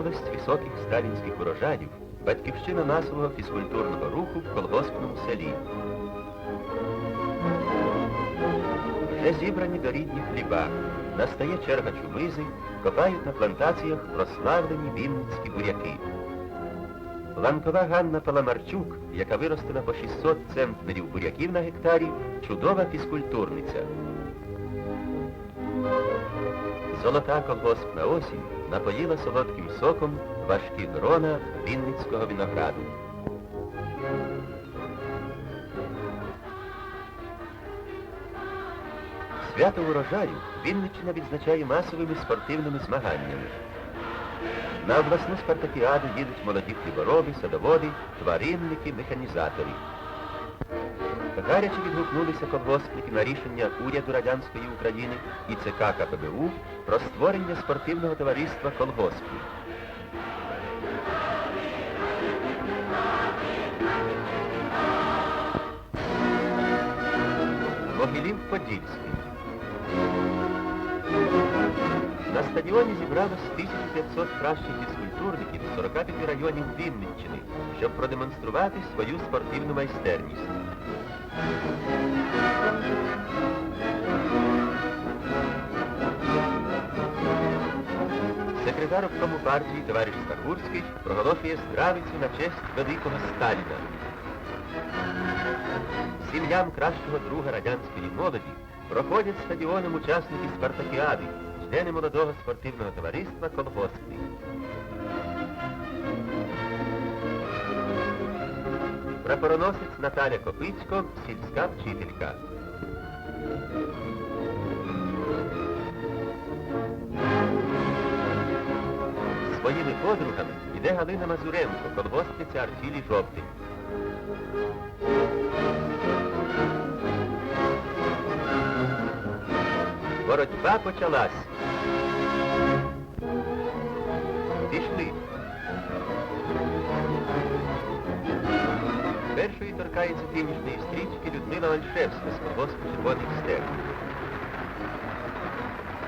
область високих сталінських урожаїв, батьківщина масового фізкультурного руху в колгоспному селі. Вже зібрані до рідні хліба. Настає черга чумизи, копають на плантаціях прославлені вінницькі буряки. Ланкова Ганна Паламарчук, яка виростила по 600 центнерів буряків на гектарі, чудова фізкультурниця. Золота колгоспна осінь напоїла солодким соком важкі грона вінницького винограду. Свято урожаю Вінниччина відзначає масовими спортивними змаганнями. На обласну спартакіаду їдуть молоді хлібороби, садоводи, тваринники, механізатори. Гаряче відгукнулися колгоспники на рішення уряду Радянської України і ЦК КПБУ про створення спортивного товариства колгоспів. Могилів Подільський. Стадіоні зібралось 1500 кращих фізкультурників з 45 районів Вінниччини, щоб продемонструвати свою спортивну майстерність. Секретар обкому партії товариш Стахурський проголошує здравицю на честь великого Сталіна. Сім'ям кращого друга радянської молоді проходять стадіоном учасники спартакіади, члени молодого спортивного товариства «Колгоспний». Прапороносець Наталя Копицько, сільська вчителька. Своїми подругами йде Галина Мазуренко, колгоспниця Арчілі Жовтий. Боротьба почалась. Першою торкається фінішної стрічки Людмила Ольшевська з колгоспу Червоних степ.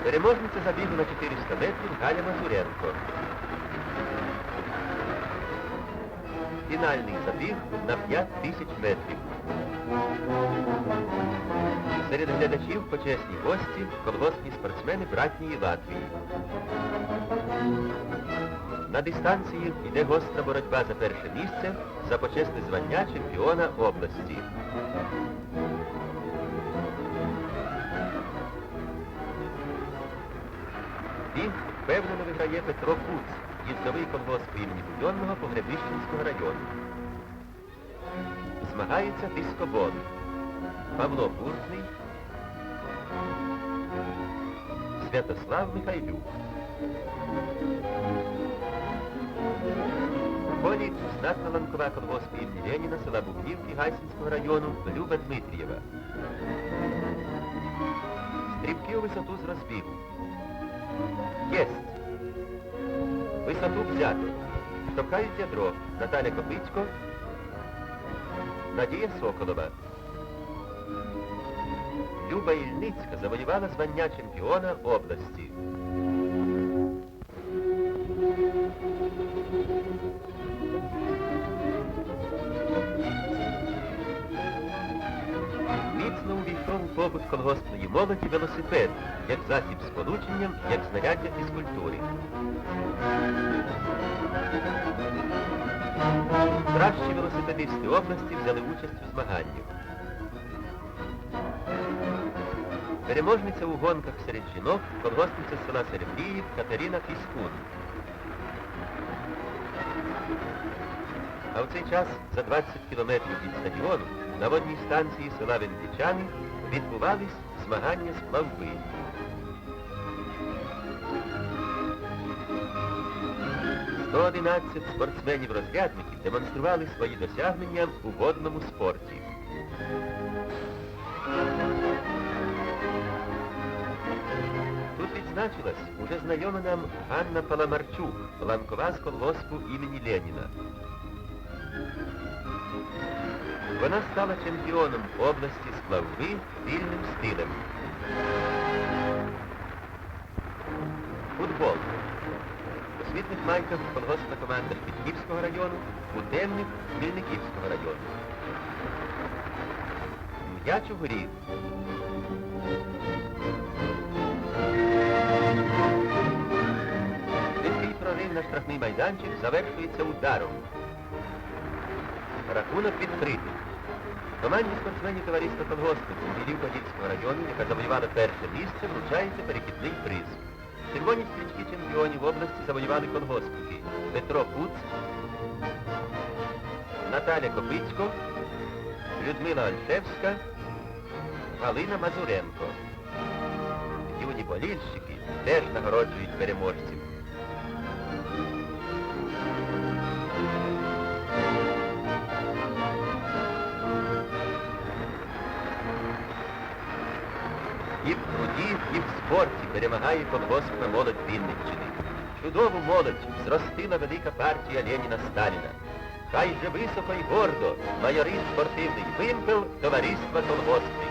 Переможниця забігу на 400 метрів Галя Мазуренко. Фінальний забіг на 5 тисяч метрів. Серед глядачів почесні гості, колгоспні спортсмени братньої Латвії. На дистанції йде гостра боротьба за перше місце за почесне звання чемпіона області. Біг впевнено виграє Петро Куц, їздовий колгосп імені Будьонного Погребищенського району. Змагається дискобол. Павло Буртний, Святослав Михайлюк. У полі знатна ланкова колгоспу імені Леніна села Бухнівки Гайсинського району Люба Дмитрієва. Стрибки у висоту з розбігу. Єсть. Висоту взято. Штовхають ядро Наталя Копицько, Надія Соколова. Люба Ільницька завоювала звання чемпіона області. Побут колгоспної молоді велосипед, як засіб сполучення, як знаряддя фізкультури. Кращі велосипедисти області взяли участь у змаганнях. Переможниця у гонках серед жінок, колгоспниця села Серебріїв Катерина Фіскун. А в цей час за 20 кілометрів від стадіону на водній станції села Вендичани відбувались змагання з плавби. Сто одинадцять спортсменів-розрядників демонстрували свої досягнення у водному спорті. Тут відзначилась уже знайома нам Ганна Паламарчук, ланкова з колгоспу імені Леніна. Вона стала чемпіоном області з плавби вільним стилем. Футбол. світлих майках колгоспна команда Шпитківського району, у темних Хмельниківського району. М'яч у горі. Швидкий прорив на штрафний майданчик завершується ударом. Рахунок відкритий. Команді спортсменів товариства колгоспників Мілів Подільського району, яка завоювала перше місце, вручається перехідний приз. Червоні стрічки чемпіонів області завоювали колгоспники Петро Куц, Наталя Копицько, Людмила Альшевська, Галина Мазуренко. Юні болільщики теж нагороджують переможців. І в труді, і в спорті перемагає колгоспна молодь Вінниччини. Чудову молодь зростила велика партія Леніна Сталіна. Хай же високо й гордо майорин спортивний вимпел товариства колгоспів.